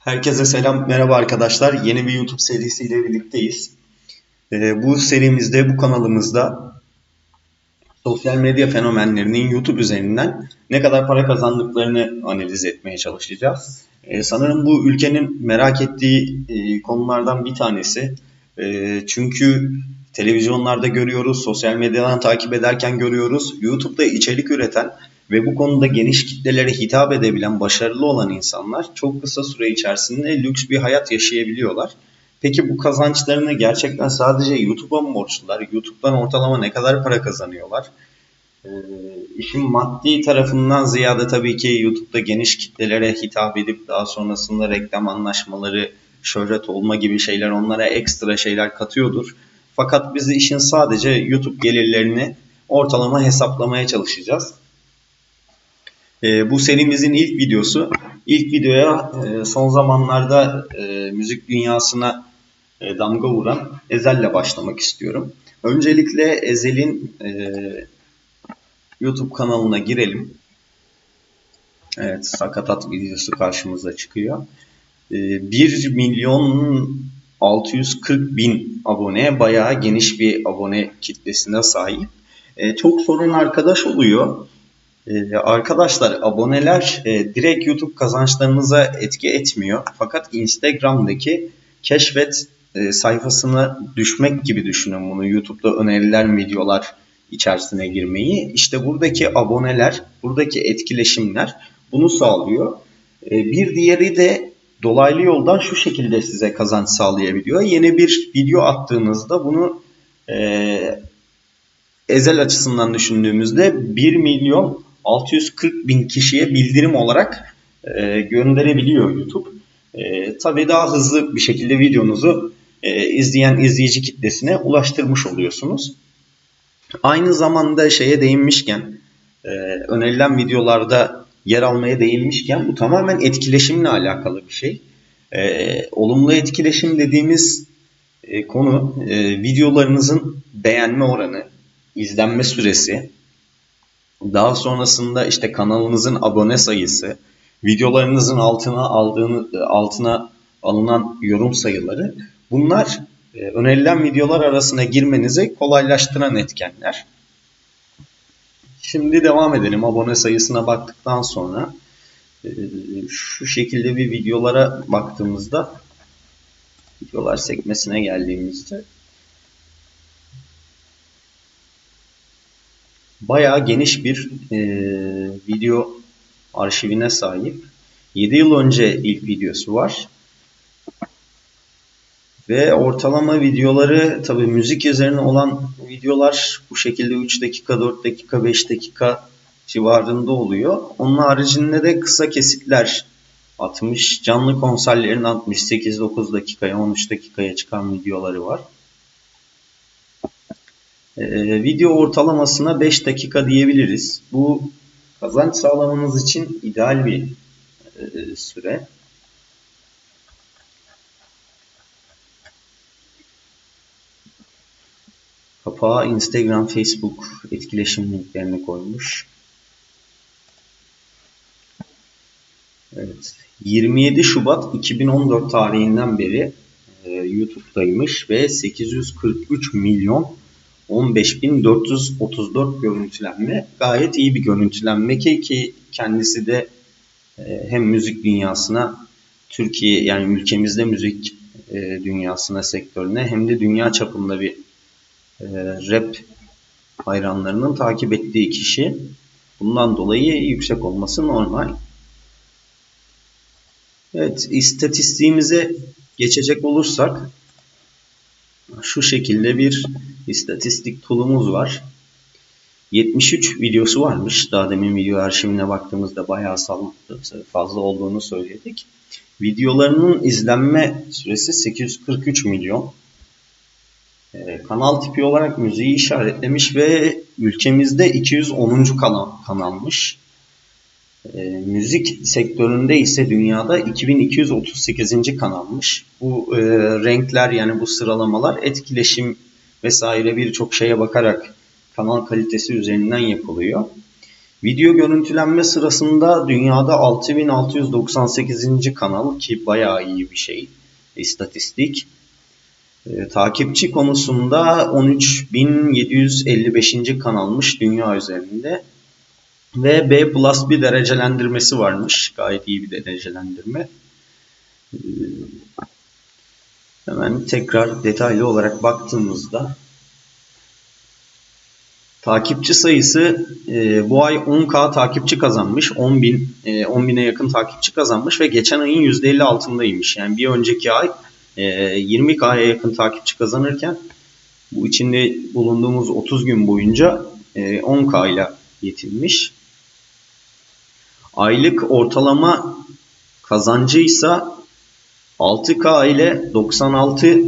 Herkese selam, merhaba arkadaşlar. Yeni bir YouTube serisiyle birlikteyiz. Ee, bu serimizde, bu kanalımızda sosyal medya fenomenlerinin YouTube üzerinden ne kadar para kazandıklarını analiz etmeye çalışacağız. Ee, sanırım bu ülkenin merak ettiği e, konulardan bir tanesi. E, çünkü televizyonlarda görüyoruz, sosyal medyadan takip ederken görüyoruz. YouTube'da içerik üreten ve bu konuda geniş kitlelere hitap edebilen, başarılı olan insanlar çok kısa süre içerisinde lüks bir hayat yaşayabiliyorlar. Peki bu kazançlarını gerçekten sadece YouTube'a mı borçlular? YouTube'dan ortalama ne kadar para kazanıyorlar? Ee, işin maddi tarafından ziyade tabii ki YouTube'da geniş kitlelere hitap edip daha sonrasında reklam anlaşmaları, şöhret olma gibi şeyler onlara ekstra şeyler katıyordur. Fakat biz işin sadece YouTube gelirlerini ortalama hesaplamaya çalışacağız. E, bu serimizin ilk videosu. İlk videoya e, son zamanlarda e, müzik dünyasına e, damga vuran Ezel'le başlamak istiyorum. Öncelikle Ezel'in e, YouTube kanalına girelim. Evet, sakatat videosu karşımıza çıkıyor. E, 1 milyon 640 bin abone, bayağı geniş bir abone kitlesine sahip. E, çok sorun arkadaş oluyor. Ee, arkadaşlar aboneler e, direkt YouTube kazançlarınıza etki etmiyor. Fakat Instagram'daki keşfet e, sayfasına düşmek gibi düşünün bunu. YouTube'da önerilen videolar içerisine girmeyi. İşte buradaki aboneler, buradaki etkileşimler bunu sağlıyor. E, bir diğeri de dolaylı yoldan şu şekilde size kazanç sağlayabiliyor. Yeni bir video attığınızda bunu e, ezel açısından düşündüğümüzde 1 milyon 640 bin kişiye bildirim olarak e, gönderebiliyor YouTube. E, tabii daha hızlı bir şekilde videonuzu e, izleyen izleyici kitlesine ulaştırmış oluyorsunuz. Aynı zamanda şeye değinmişken, e, önerilen videolarda yer almaya değinmişken bu tamamen etkileşimle alakalı bir şey. E, olumlu etkileşim dediğimiz e, konu e, videolarınızın beğenme oranı, izlenme süresi, daha sonrasında işte kanalınızın abone sayısı, videolarınızın altına aldığını altına alınan yorum sayıları bunlar e, önerilen videolar arasına girmenizi kolaylaştıran etkenler. Şimdi devam edelim. Abone sayısına baktıktan sonra e, şu şekilde bir videolara baktığımızda videolar sekmesine geldiğimizde bayağı geniş bir e, video arşivine sahip. 7 yıl önce ilk videosu var. Ve ortalama videoları tabi müzik üzerine olan videolar bu şekilde 3 dakika, 4 dakika, 5 dakika civarında oluyor. Onun haricinde de kısa kesitler atmış. Canlı konserlerin 68-9 dakikaya, 13 dakikaya çıkan videoları var. Ee, video ortalamasına 5 dakika diyebiliriz. Bu kazanç sağlamanız için ideal bir e, süre. Kapağa Instagram, Facebook etkileşim linklerini koymuş. Evet. 27 Şubat 2014 tarihinden beri e, YouTube'daymış ve 843 milyon 15.434 görüntülenme gayet iyi bir görüntülenme ki ki kendisi de e, hem müzik dünyasına Türkiye yani ülkemizde müzik e, dünyasına sektörüne hem de dünya çapında bir e, rap hayranlarının takip ettiği kişi. Bundan dolayı yüksek olması normal. Evet, istatistiğimize geçecek olursak şu şekilde bir istatistik tool'umuz var. 73 videosu varmış. Daha demin video arşivine baktığımızda bayağı fazla olduğunu söyledik. Videolarının izlenme süresi 843 milyon. Ee, kanal tipi olarak müziği işaretlemiş ve ülkemizde 210. kanal kanalmış. E, müzik sektöründe ise dünyada 2238. kanalmış. Bu e, renkler yani bu sıralamalar etkileşim vesaire birçok şeye bakarak kanal kalitesi üzerinden yapılıyor. Video görüntülenme sırasında dünyada 6698. kanal ki bayağı iyi bir şey istatistik. E, takipçi konusunda 13.755. kanalmış dünya üzerinde. Ve B plus bir derecelendirmesi varmış. Gayet iyi bir derecelendirme. E, hemen tekrar detaylı olarak baktığımızda Takipçi sayısı e, bu ay 10k takipçi kazanmış. 10 bin, e, 10 bine yakın takipçi kazanmış ve geçen ayın %50 altındaymış. Yani bir önceki ay e, 20k'ya yakın takipçi kazanırken bu içinde bulunduğumuz 30 gün boyunca e, 10k ile yetinmiş. Aylık ortalama kazancıysa 6k ile 96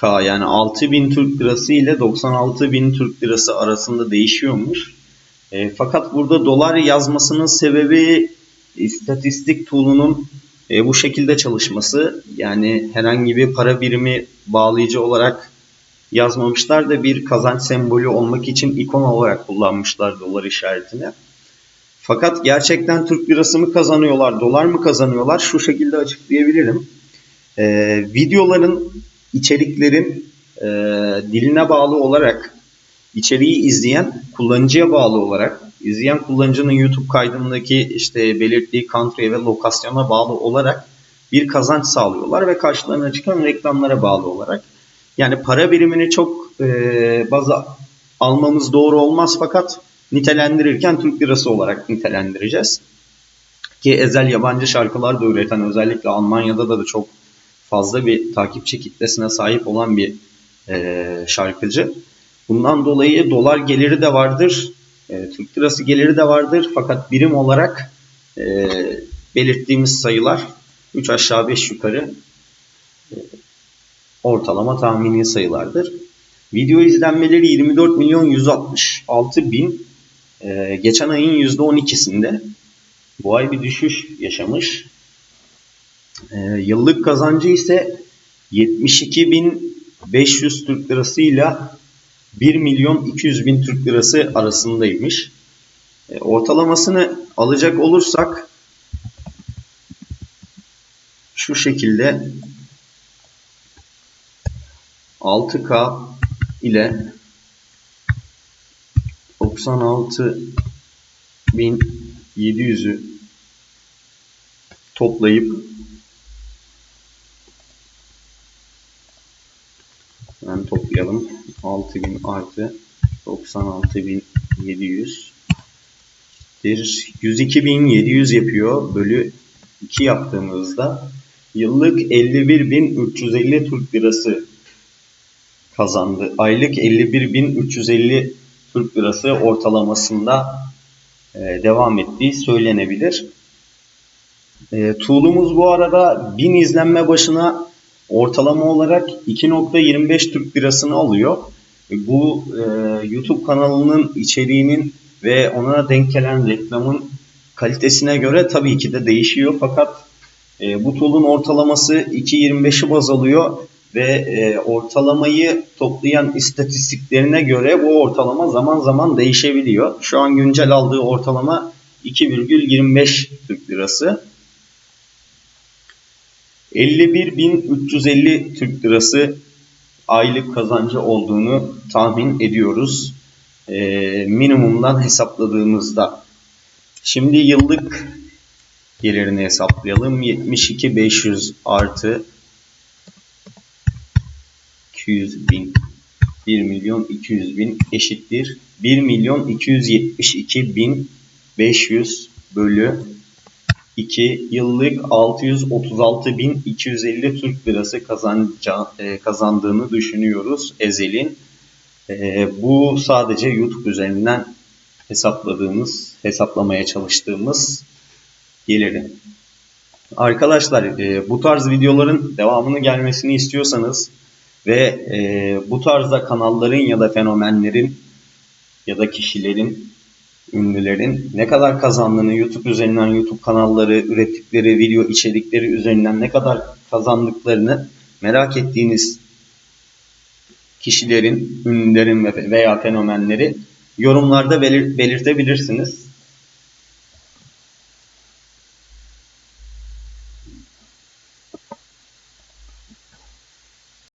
K yani 6000 Türk Lirası ile 96 bin Türk Lirası arasında değişiyormuş. E, fakat burada dolar yazmasının sebebi istatistik tool'unun e, bu şekilde çalışması. Yani herhangi bir para birimi bağlayıcı olarak yazmamışlar da bir kazanç sembolü olmak için ikon olarak kullanmışlar dolar işaretini. Fakat gerçekten Türk lirası mı kazanıyorlar, dolar mı kazanıyorlar? Şu şekilde açıklayabilirim. Ee, videoların içeriklerin e, diline bağlı olarak içeriği izleyen kullanıcıya bağlı olarak izleyen kullanıcının YouTube kaydındaki işte belirttiği country'e ve lokasyona bağlı olarak bir kazanç sağlıyorlar ve karşılarına çıkan reklamlara bağlı olarak. Yani para birimini çok e, baza almamız doğru olmaz fakat nitelendirirken Türk lirası olarak nitelendireceğiz. Ki ezel yabancı şarkılar da üreten özellikle Almanya'da da, çok fazla bir takipçi kitlesine sahip olan bir e, şarkıcı. Bundan dolayı dolar geliri de vardır, e, Türk lirası geliri de vardır. Fakat birim olarak e, belirttiğimiz sayılar 3 aşağı 5 yukarı e, ortalama tahmini sayılardır. Video izlenmeleri 24 milyon 166 bin. E, geçen ayın %12'sinde bu ay bir düşüş yaşamış. E, yıllık kazancı ise 72.500 Türk Lirası ile 1 milyon 200 bin Türk Lirası arasındaymış. E, ortalamasını alacak olursak şu şekilde 6K ile 96.700'ü toplayıp Hemen toplayalım. 6000 artı 96700 102.700 yapıyor. Bölü 2 yaptığımızda yıllık 51.350 Türk Lirası kazandı. Aylık 51.350 Türk Lirası ortalamasında e, devam ettiği söylenebilir. E, tool'umuz bu arada 1000 izlenme başına ortalama olarak 2.25 Türk lirasını alıyor. E, bu YouTube kanalının içeriğinin ve ona denk gelen reklamın kalitesine göre tabii ki de değişiyor. Fakat e, bu tool'un ortalaması 2.25'i baz alıyor ve e, ortalamayı toplayan istatistiklerine göre bu ortalama zaman zaman değişebiliyor. Şu an güncel aldığı ortalama 2,25 Türk lirası. 51.350 Türk Lirası aylık kazancı olduğunu tahmin ediyoruz. E, minimumdan hesapladığımızda. Şimdi yıllık gelirini hesaplayalım. 72.500 artı 200 bin 1 milyon 200 bin eşittir. 1 milyon 272 bin 500 bölü 2 yıllık 636.250 Türk Lirası kazanca, e, kazandığını düşünüyoruz Ezel'in. E, bu sadece YouTube üzerinden hesapladığımız, hesaplamaya çalıştığımız geliri. Arkadaşlar e, bu tarz videoların devamını gelmesini istiyorsanız ve e, bu tarzda kanalların ya da fenomenlerin ya da kişilerin ünlülerin ne kadar kazandığını YouTube üzerinden YouTube kanalları, ürettikleri video içerikleri üzerinden ne kadar kazandıklarını merak ettiğiniz kişilerin, ünlülerin veya fenomenleri yorumlarda belir- belirtebilirsiniz.